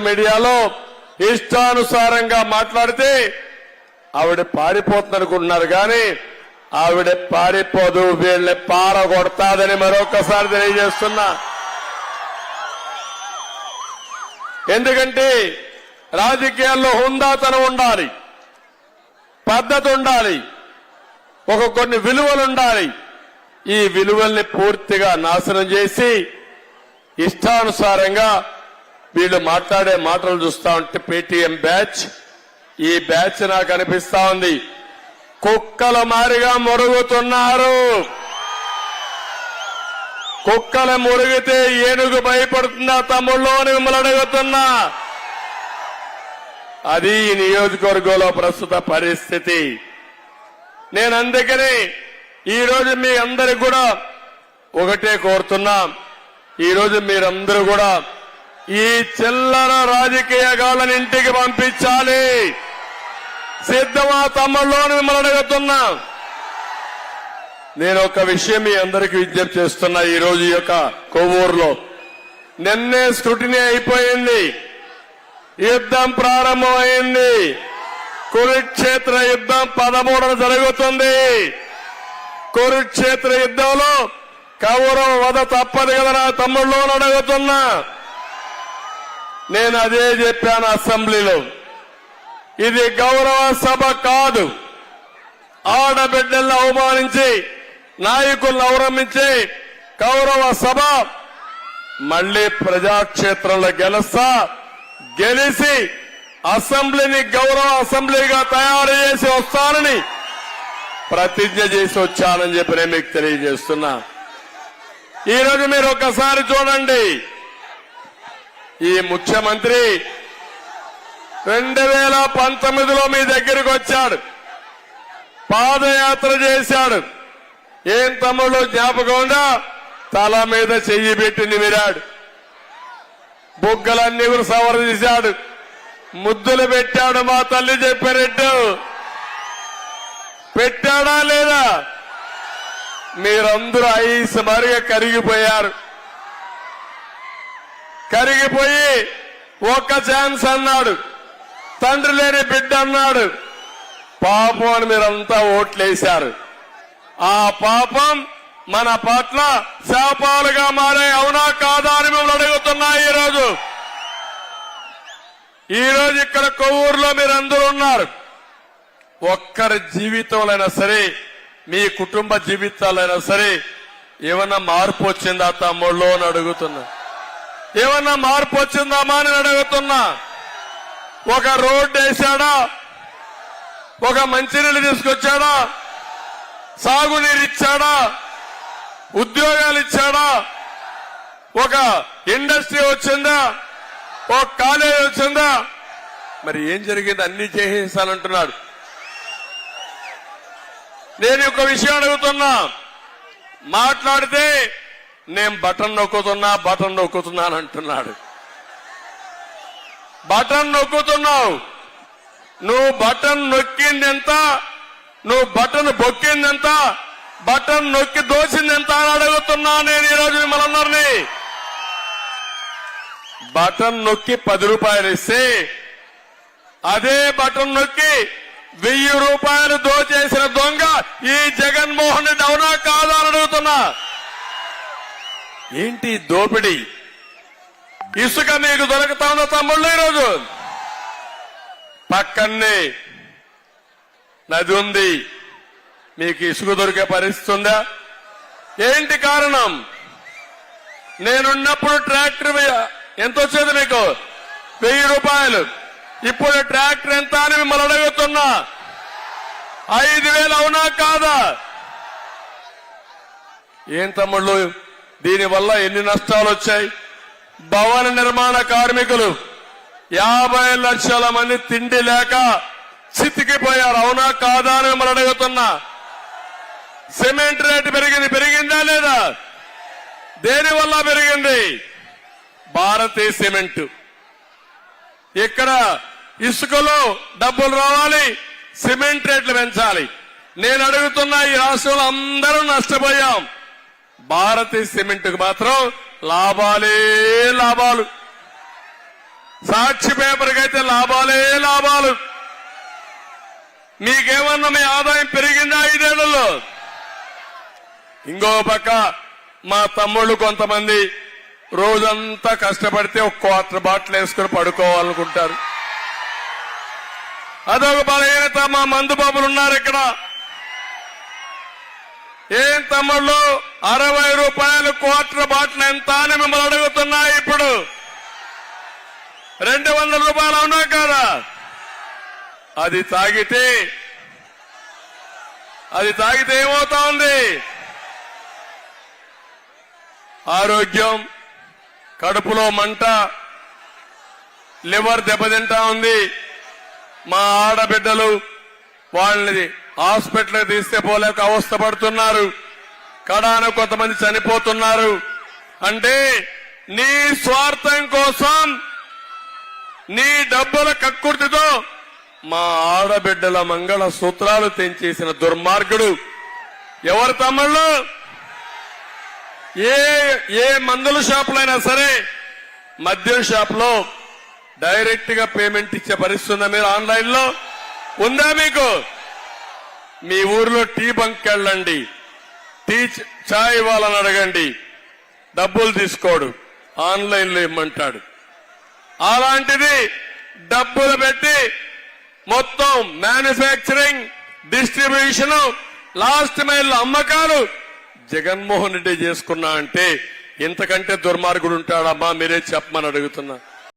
Social మీడియాలో ఇష్టానుసారంగా మాట్లాడితే ఆవిడ పారిపోతుందనుకుంటున్నారు కానీ ఆవిడ పారిపోదు వీళ్ళని పారగొడతాదని మరొకసారి తెలియజేస్తున్నా. ఎందుకంటే రాజకీయాల్లో హుందాతనం ఉండాలి పద్ధతి ఉండాలి ఒక కొన్ని విలువలు ఉండాలి. ఈ విలువల్ని పూర్తిగా నాశనం చేసి ఇష్టానుసారంగా వీళ్ళు మాట్లాడే మాటలు చూస్తా ఉంటే పేటీఎం బ్యాచ్ ఈ బ్యాచ్ నాకు అనిపిస్తా ఉంది. కుక్కల మారిగా మొరుగుతున్నారు. కుక్కలు మురిగితే ఏనుగు భయపడుతుందా? తమ్ముళ్ళు అని మిమ్మల్ని అడుగుతున్నా. అది ఈ నియోజకవర్గంలో ప్రస్తుత పరిస్థితి. నేను అందుకని ఈ రోజు మీ అందరికి కూడా ఒకటే కోరుతున్నా. ఈ రోజు మీరందరూ కూడా ఈ చిల్లర రాజకీయ గాళ్ళని ఇంటికి పంపించాలి. సిద్ధమా తమ్ముళ్ళు మిమ్మల్ని అడుగుతున్నా. నేను ఒక విషయం మీ అందరికీ విజ్ఞప్తి చేస్తున్నా ఈ రోజు యొక్క కొవ్వూరులో. నిన్నే స్క్రూటినీ అయిపోయింది. యుద్ధం ప్రారంభమైంది. కురుక్షేత్ర యుద్ధం పదమూడున జరుగుతుంది. కురుక్షేత్ర యుద్ధంలో కౌరవ వధ తప్పదు కదా నా తమ్ముళ్ళు అడుగుతున్నా. నేను అదే చెప్పాను అసెంబ్లీలో. ఇది గౌరవ సభ కాదు. ఆడబిడ్డలను అవమానించి నాయకులను అవలంబించి గౌరవ సభ మళ్ళీ ప్రజాక్షేత్రంలో గెలుస్తా గెలిచి అసెంబ్లీని గౌరవ అసెంబ్లీగా తయారు చేసి వస్తానని ప్రతిజ్ఞ చేసి వచ్చానని చెప్పి నేను మీకు తెలియజేస్తున్నా. ఈ రోజు మీరు ఒక్కసారి చూడండి. ఈ ముఖ్యమంత్రి రెండు వేల పంతొమ్మిదిలో మీ దగ్గరికి వచ్చాడు. పాదయాత్ర చేశాడు. ఏం తమ్ముళ్ళు జ్ఞాపకం తల మీద చెయ్యి పెట్టి నిమిరాడు బుగ్గలన్నీ కూడా సవర చేశాడు ముద్దులు పెట్టాడు మా తల్లి చెప్పారెట్టు పెట్టాడా లేదా? మీరందరూ ఐస్ మరిగా కరిగిపోయారు. కరిగిపోయి ఒక్క ఛాన్స్ అన్నాడు. తండ్రి లేని బిడ్డ అన్నాడు. పాపం అని మీరంతా ఓట్లేశారు. ఆ పాపం మన పట్ల శాపాలుగా మారే అవునా కాదా అని మిమ్మల్ని అడుగుతున్నా ఈ రోజు ఈ రోజు ఇక్కడ కొవ్వూరులో మీరు అందరూ ఉన్నారు. ఒక్కరి జీవితంలోనైనా సరే మీ కుటుంబ జీవితాలైనా సరే ఏమన్నా మార్పు వచ్చిందా తమ్ముళ్ళు అని అడుగుతున్నా. ఏమన్నా మార్పు వచ్చిందామా అని అడుగుతున్నా. ఒక రోడ్డు వేశాడా ఒక మంచినీళ్ళు తీసుకొచ్చాడా? సాగునీరు ఇచ్చాడా? ఉద్యోగాలు ఇచ్చాడా? ఒక ఇండస్ట్రీ వచ్చిందా? ఒక కాలేజ్ వచ్చిందా? మరి ఏం జరిగింది? అన్ని చేసేసానంటున్నాడు. నేను ఒక విషయం అడుగుతున్నా. మాట్లాడితే నేను బటన్ నొక్కుతున్నా బటన్ నొక్కుతున్నాను అంటున్నాడు. బటన్ నొక్కుతున్నావు. నువ్వు బటన్ నొక్కింది ఎంత నువ్వు బటన్ బొక్కిందెంత? బటన్ నొక్కి దోసింది ఎంత అని అడుగుతున్నా నేను ఈరోజు మిమ్మల్ని అందరినీ బటన్ నొక్కి పది రూపాయలు ఇస్తే అదే బటన్ నొక్కి వెయ్యి రూపాయలు దోచేసిన దొంగ ఈ జగన్మోహన్ రెడ్డి అవునా కాదా అని అడుగుతున్నా. ఏంటి దోపిడీ? ఇసుక మీకు దొరుకుతా ఉందా తమ్ముళ్ళు ఈరోజు? పక్కనే నది ఉంది. మీకు ఇసుక దొరికే పరిస్థితి ఉందా? ఏంటి కారణం? నేనున్నప్పుడు ట్రాక్టర్ ఎంత వచ్చేది మీకు? వెయ్యి రూపాయలు. ఇప్పుడు ట్రాక్టర్ ఎంత అని మిమ్మల్ని అడుగుతున్నా. ఐదు వేలు అవునా కాదా? ఏం తమ్ముళ్ళు? దీనివల్ల ఎన్ని నష్టాలు వచ్చాయి భవన నిర్మాణ కార్మికులు యాభై లక్షల మంది తిండి లేక చితికిపోయారు. అవునా కాదా అని మిమ్మల్ని అడుగుతున్నా. సిమెంట్ రేటు పెరిగింది. పెరిగిందా లేదా? దేనివల్ల పెరిగింది? భారతీయ సిమెంట్. ఇక్కడ ఇసుకలో డబ్బులు రావాలి సిమెంట్ రేట్లు పెంచాలి. నేను అడుగుతున్నా ఈ రాష్ట్రంలో అందరూ నష్టపోయాం. భారతీయ సిమెంట్కు మాత్రం లాభాలే లాభాలు. సాక్షి పేపర్కి అయితే లాభాలే లాభాలు. మీకేమన్నా మీ ఆదాయం పెరిగిందా ఐదేళ్ళలో? ఇంకో పక్క మా తమ్ముళ్ళు కొంతమంది రోజంతా కష్టపడితే ఒక క్వార్టర్ బాటిల్ వేసుకుని పడుకోవాలనుకుంటారు. అదొక బలహీనత మా మందు బాబులు ఉన్నారు ఇక్కడ. ఏం తమ్ముళ్ళు? అరవై రూపాయలు క్వార్టర్ బాటిల్ ఎంత అని మిమ్మల్ని అడుగుతున్నా ఇప్పుడు. రెండు వందల రూపాయలు అవునా కదా? అది తాగితే అది తాగితే ఏమవుతా ఉంది? ఆరోగ్యం కడుపులో మంట లివర్ దెబ్బతింటా ఉంది. మా ఆడబిడ్డలు వాళ్ళని హాస్పిటల్ తీస్తే పోలేక అవస్థ పడుతున్నారు. కడాన కొంతమంది చనిపోతున్నారు. అంటే నీ స్వార్థం కోసం నీ డబ్బుల కక్కుర్తితో మా ఆడబిడ్డల మంగళ సూత్రాలు తెంచేసిన దుర్మార్గుడు ఎవరు తమ్ముళ్ళు? ఏ ఏ మందుల షాపులైనా సరే మద్యం షాపులో డైరెక్ట్గా పేమెంట్ ఇచ్చే పరిస్థితి ఉందా మీరు ఆన్లైన్లో ఉందా మీకు? మీ ఊర్లో టీ బంక్ వెళ్ళండి. టీ చాయ్ ఇవ్వాలని అడగండి. డబ్బులు తీసుకోడు. ఆన్లైన్లో ఇమ్మంటాడు. అలాంటిది డబ్బులు పెట్టి మొత్తం మ్యానుఫ్యాక్చరింగ్ డిస్ట్రిబ్యూషన్ లాస్ట్ మైల్ అమ్మకాలు జగన్మోహన్ రెడ్డి చేసుకున్నా అంటే ఇంతకంటే దుర్మార్గుడు ఉంటాడమ్మా మీరే చెప్పమని అడుగుతున్నా.